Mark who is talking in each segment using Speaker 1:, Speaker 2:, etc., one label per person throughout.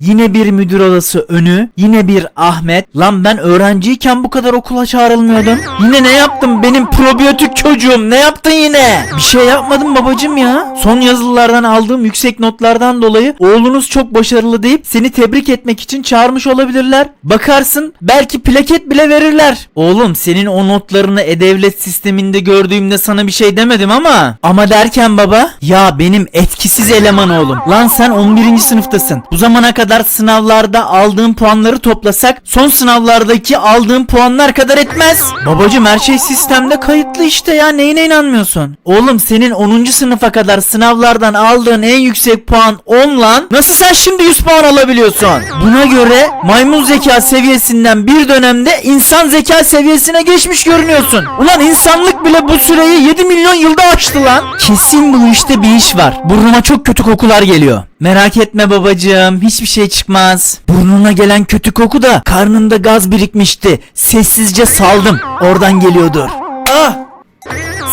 Speaker 1: Yine bir müdür odası önü, yine bir Ahmet. Lan ben öğrenciyken bu kadar okula çağrılmıyordum. Yine ne yaptım benim probiyotik çocuğum? Ne yaptın yine? Bir şey yapmadım babacım ya. Son yazılılardan aldığım yüksek notlardan dolayı oğlunuz çok başarılı deyip seni tebrik etmek için çağırmış olabilirler. Bakarsın belki plaket bile verirler. Oğlum senin o notlarını e-devlet sisteminde gördüğümde sana bir şey demedim ama. Ama derken baba ya benim etkisiz eleman oğlum. Lan sen 11. sınıftasın. Bu zamana kadar sınavlarda aldığın puanları toplasak son sınavlardaki aldığın puanlar kadar etmez. Babacım her şey sistemde kayıtlı işte ya neyine inanmıyorsun? Oğlum senin 10. sınıfa kadar sınavlardan aldığın en yüksek puan 10 lan. Nasıl sen şimdi 100 puan alabiliyorsun? Buna göre maymun zeka seviyesinden bir dönemde insan zeka seviyesine geçmiş görünüyorsun. Ulan insanlık bile bu süreyi 7 milyon yılda aştı lan. Kesin bu işte bir iş var. Burnuma çok kötü kokular geliyor. Merak etme babacığım hiçbir şey çıkmaz. Burnuna gelen kötü koku da karnında gaz birikmişti. Sessizce saldım. Oradan geliyordur. Ah!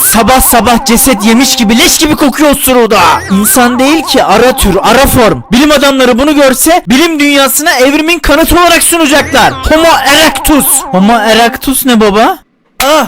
Speaker 1: Sabah sabah ceset yemiş gibi leş gibi kokuyor suruda. İnsan değil ki ara tür ara form. Bilim adamları bunu görse bilim dünyasına evrimin kanıtı olarak sunacaklar. Homo erectus. Homo erectus ne baba? Ah!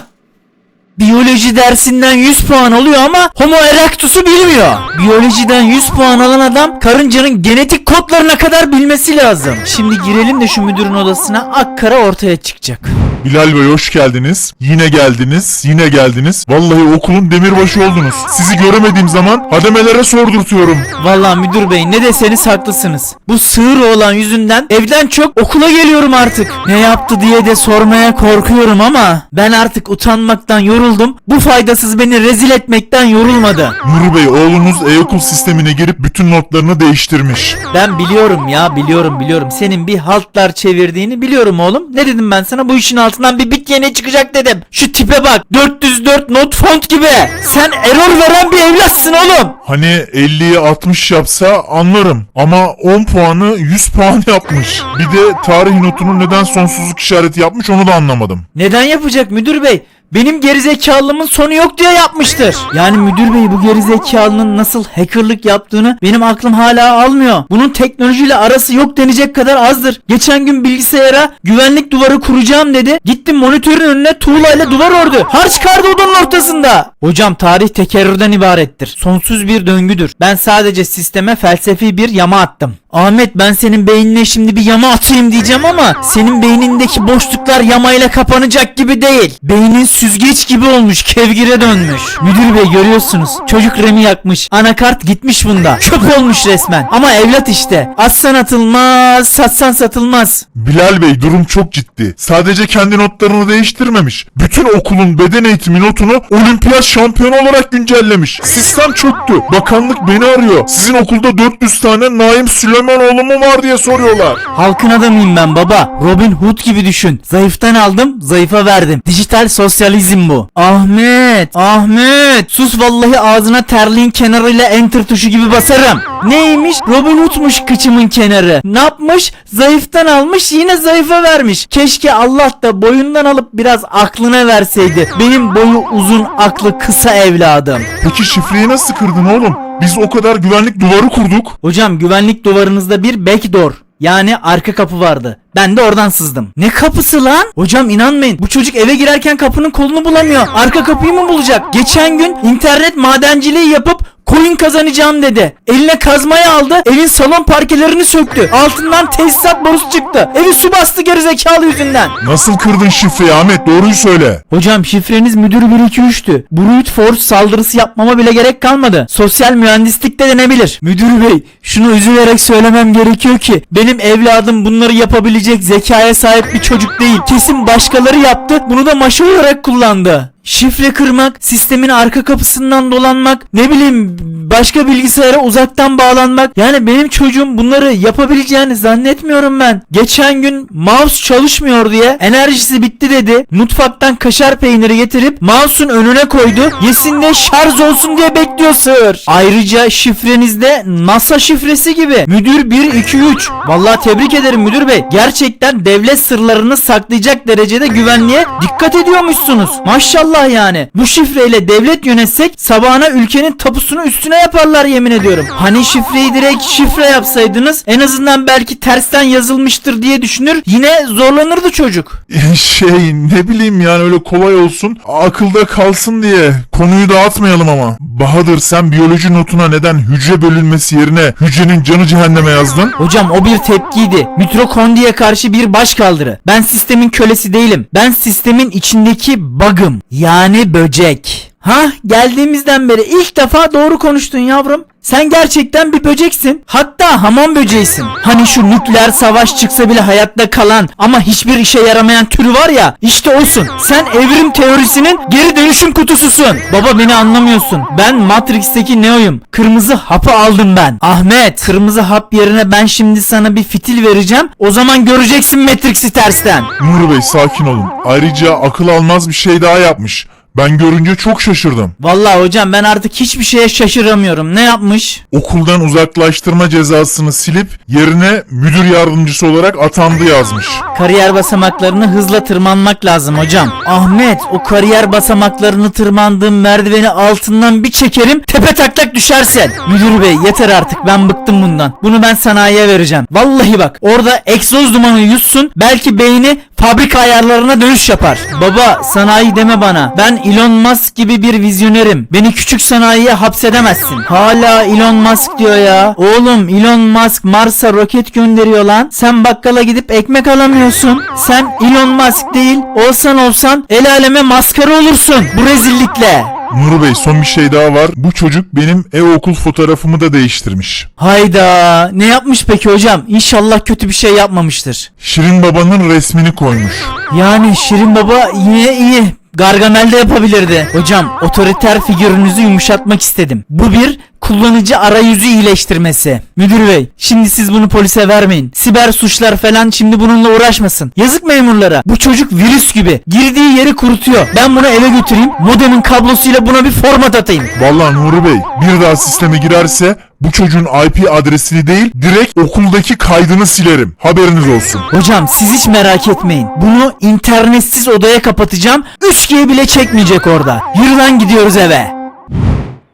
Speaker 1: Biyoloji dersinden 100 puan alıyor ama Homo erectus'u bilmiyor. Biyolojiden 100 puan alan adam karıncanın genetik kodlarına kadar bilmesi lazım. Şimdi girelim de şu müdürün odasına akkara ortaya çıkacak.
Speaker 2: Bilal Bey hoş geldiniz. Yine geldiniz, yine geldiniz. Vallahi okulun demirbaşı oldunuz. Sizi göremediğim zaman hademelere sordurtuyorum.
Speaker 1: Vallahi müdür bey ne deseniz haklısınız. Bu sığır oğlan yüzünden evden çok okula geliyorum artık. Ne yaptı diye de sormaya korkuyorum ama ben artık utanmaktan yoruldum. Bu faydasız beni rezil etmekten yorulmadı.
Speaker 2: Nuri Bey oğlunuz e-okul sistemine girip bütün notlarını değiştirmiş.
Speaker 1: Ben biliyorum ya biliyorum biliyorum. Senin bir haltlar çevirdiğini biliyorum oğlum. Ne dedim ben sana bu işin altından bir bit yeni çıkacak dedim. Şu tipe bak 404 not font gibi. Sen error veren bir evlatsın oğlum.
Speaker 2: Hani 50'ye 60 yapsa anlarım. Ama 10 puanı 100 puan yapmış. Bir de tarih notunu neden sonsuzluk işareti yapmış onu da anlamadım.
Speaker 1: Neden yapacak müdür bey? Benim gerizekalılığımın sonu yok diye yapmıştır. Yani müdür bey bu gerizekalının nasıl hackerlık yaptığını benim aklım hala almıyor. Bunun teknolojiyle arası yok denecek kadar azdır. Geçen gün bilgisayara güvenlik duvarı kuracağım dedi. Gittim monitörün önüne tuğlayla duvar ördü. Harç kardı odanın ortasında. Hocam tarih tekerrürden ibarettir. Sonsuz bir döngüdür. Ben sadece sisteme felsefi bir yama attım. Ahmet ben senin beynine şimdi bir yama atayım diyeceğim ama senin beynindeki boşluklar yamayla kapanacak gibi değil. Beynin süzgeç gibi olmuş, kevgire dönmüş. Müdür bey görüyorsunuz. Çocuk remi yakmış. Anakart gitmiş bunda. Çöp olmuş resmen. Ama evlat işte. Atsan atılmaz, satsan satılmaz.
Speaker 2: Bilal Bey durum çok ciddi. Sadece kendi notlarını değiştirmemiş. Bütün okulun beden eğitimi notunu olimpiyat şampiyonu olarak güncellemiş. Sistem çöktü. Bakanlık beni arıyor. Sizin okulda 400 tane Naim Süleymanoğlu mu var diye soruyorlar.
Speaker 1: Halkın adamıyım ben baba. Robin Hood gibi düşün. Zayıftan aldım, zayıfa verdim. Dijital sosyalizm bu. Ahmet, Ahmet. Sus vallahi ağzına terliğin kenarıyla enter tuşu gibi basarım. Neymiş? Robin Hood'muş kıçımın kenarı. Ne yapmış? Zayıftan almış yine zayıfa vermiş. Keşke Allah da boyundan alıp biraz aklına verseydi. Benim boyu uzun aklı kısa evladım.
Speaker 2: Peki şifreyi nasıl kırdın oğlum? Biz o kadar güvenlik duvarı kurduk.
Speaker 1: Hocam güvenlik duvarınızda bir backdoor yani arka kapı vardı. Ben de oradan sızdım. Ne kapısı lan? Hocam inanmayın. Bu çocuk eve girerken kapının kolunu bulamıyor. Arka kapıyı mı bulacak? Geçen gün internet madenciliği yapıp coin kazanacağım dedi. Eline kazmayı aldı. Evin salon parkelerini söktü. Altından tesisat borusu çıktı. Evi su bastı gerizekalı yüzünden.
Speaker 2: Nasıl kırdın şifreyi Ahmet doğruyu söyle.
Speaker 1: Hocam şifreniz müdür 123'tü. Brute force saldırısı yapmama bile gerek kalmadı. Sosyal mühendislik de denebilir. Müdür bey şunu üzülerek söylemem gerekiyor ki benim evladım bunları yapabilecek zekaya sahip bir çocuk değil. Kesin başkaları yaptı bunu da maşa olarak kullandı. Şifre kırmak, sistemin arka kapısından dolanmak, ne bileyim başka bilgisayara uzaktan bağlanmak. Yani benim çocuğum bunları yapabileceğini zannetmiyorum ben. Geçen gün mouse çalışmıyor diye enerjisi bitti dedi. Mutfaktan kaşar peyniri getirip mouse'un önüne koydu. Yesin de şarj olsun diye bekliyor sığır. Ayrıca şifrenizde NASA şifresi gibi. Müdür 123. Vallahi tebrik ederim müdür bey. Gerçekten devlet sırlarını saklayacak derecede güvenliğe dikkat ediyormuşsunuz. Maşallah Vallahi yani. Bu şifreyle devlet yönetsek sabahına ülkenin tapusunu üstüne yaparlar yemin ediyorum. Hani şifreyi direkt şifre yapsaydınız en azından belki tersten yazılmıştır diye düşünür yine zorlanırdı çocuk.
Speaker 2: Şey ne bileyim yani öyle kolay olsun akılda kalsın diye konuyu dağıtmayalım ama. Bahadır sen biyoloji notuna neden hücre bölünmesi yerine hücrenin canı cehenneme yazdın?
Speaker 1: Hocam o bir tepkiydi. Mitokondriye karşı bir baş kaldırı. Ben sistemin kölesi değilim. Ben sistemin içindeki bug'ım. Yani böcek. Ha geldiğimizden beri ilk defa doğru konuştun yavrum. Sen gerçekten bir böceksin. Hatta hamam böceğisin. Hani şu nükleer savaş çıksa bile hayatta kalan ama hiçbir işe yaramayan türü var ya işte olsun. Sen evrim teorisinin geri dönüşüm kutususun. Baba beni anlamıyorsun. Ben Matrix'teki Neo'yum. Kırmızı hapı aldım ben. Ahmet kırmızı hap yerine ben şimdi sana bir fitil vereceğim. O zaman göreceksin Matrix'i tersten.
Speaker 2: Nur Bey sakin olun. Ayrıca akıl almaz bir şey daha yapmış. Ben görünce çok şaşırdım.
Speaker 1: Vallahi hocam ben artık hiçbir şeye şaşıramıyorum. Ne yapmış?
Speaker 2: Okuldan uzaklaştırma cezasını silip yerine müdür yardımcısı olarak atandı yazmış.
Speaker 1: Kariyer basamaklarını hızla tırmanmak lazım hocam. Ahmet o kariyer basamaklarını tırmandığım merdiveni altından bir çekerim tepe taklak düşersen. Müdür bey yeter artık ben bıktım bundan. Bunu ben sanayiye vereceğim. Vallahi bak orada egzoz dumanı yutsun belki beyni fabrika ayarlarına dönüş yapar. Baba sanayi deme bana. Ben Elon Musk gibi bir vizyonerim. Beni küçük sanayiye hapsedemezsin. Hala Elon Musk diyor ya. Oğlum Elon Musk Mars'a roket gönderiyor lan. Sen bakkala gidip ekmek alamıyorsun. Sen Elon Musk değil olsan olsan el aleme maskara olursun bu rezillikle.
Speaker 2: Nur Bey son bir şey daha var. Bu çocuk benim ev okul fotoğrafımı da değiştirmiş.
Speaker 1: Hayda ne yapmış peki hocam? İnşallah kötü bir şey yapmamıştır.
Speaker 2: Şirin babanın resmini koymuş.
Speaker 1: Yani Şirin Baba yine iyi. Gargamel de yapabilirdi. Hocam otoriter figürünüzü yumuşatmak istedim. Bu bir kullanıcı arayüzü iyileştirmesi. Müdür bey şimdi siz bunu polise vermeyin. Siber suçlar falan şimdi bununla uğraşmasın. Yazık memurlara. Bu çocuk virüs gibi. Girdiği yeri kurutuyor. Ben bunu eve götüreyim. Modemin kablosuyla buna bir format atayım.
Speaker 2: Vallahi Nuri Bey bir daha sisteme girerse bu çocuğun IP adresini değil direkt okuldaki kaydını silerim. Haberiniz olsun.
Speaker 1: Hocam siz hiç merak etmeyin. Bunu internetsiz odaya kapatacağım. 3G bile çekmeyecek orada. Yürü lan gidiyoruz eve.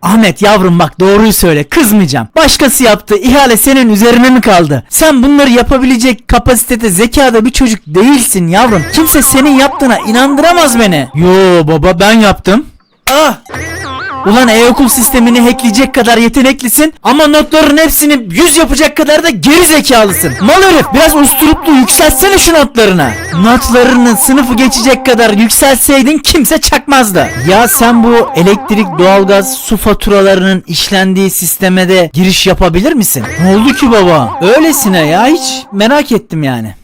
Speaker 1: Ahmet yavrum bak doğruyu söyle kızmayacağım. Başkası yaptı ihale senin üzerine mi kaldı? Sen bunları yapabilecek kapasitede zekada bir çocuk değilsin yavrum. Kimse senin yaptığına inandıramaz beni. Yo baba ben yaptım. Ah! Ulan e-okul sistemini hackleyecek kadar yeteneklisin ama notların hepsini yüz yapacak kadar da geri zekalısın. Mal herif biraz usturuplu yükseltsene şu notlarını. Notlarını sınıfı geçecek kadar yükseltseydin kimse çakmazdı. Ya sen bu elektrik, doğalgaz, su faturalarının işlendiği sisteme de giriş yapabilir misin? Ne oldu ki baba? Öylesine ya hiç merak ettim yani.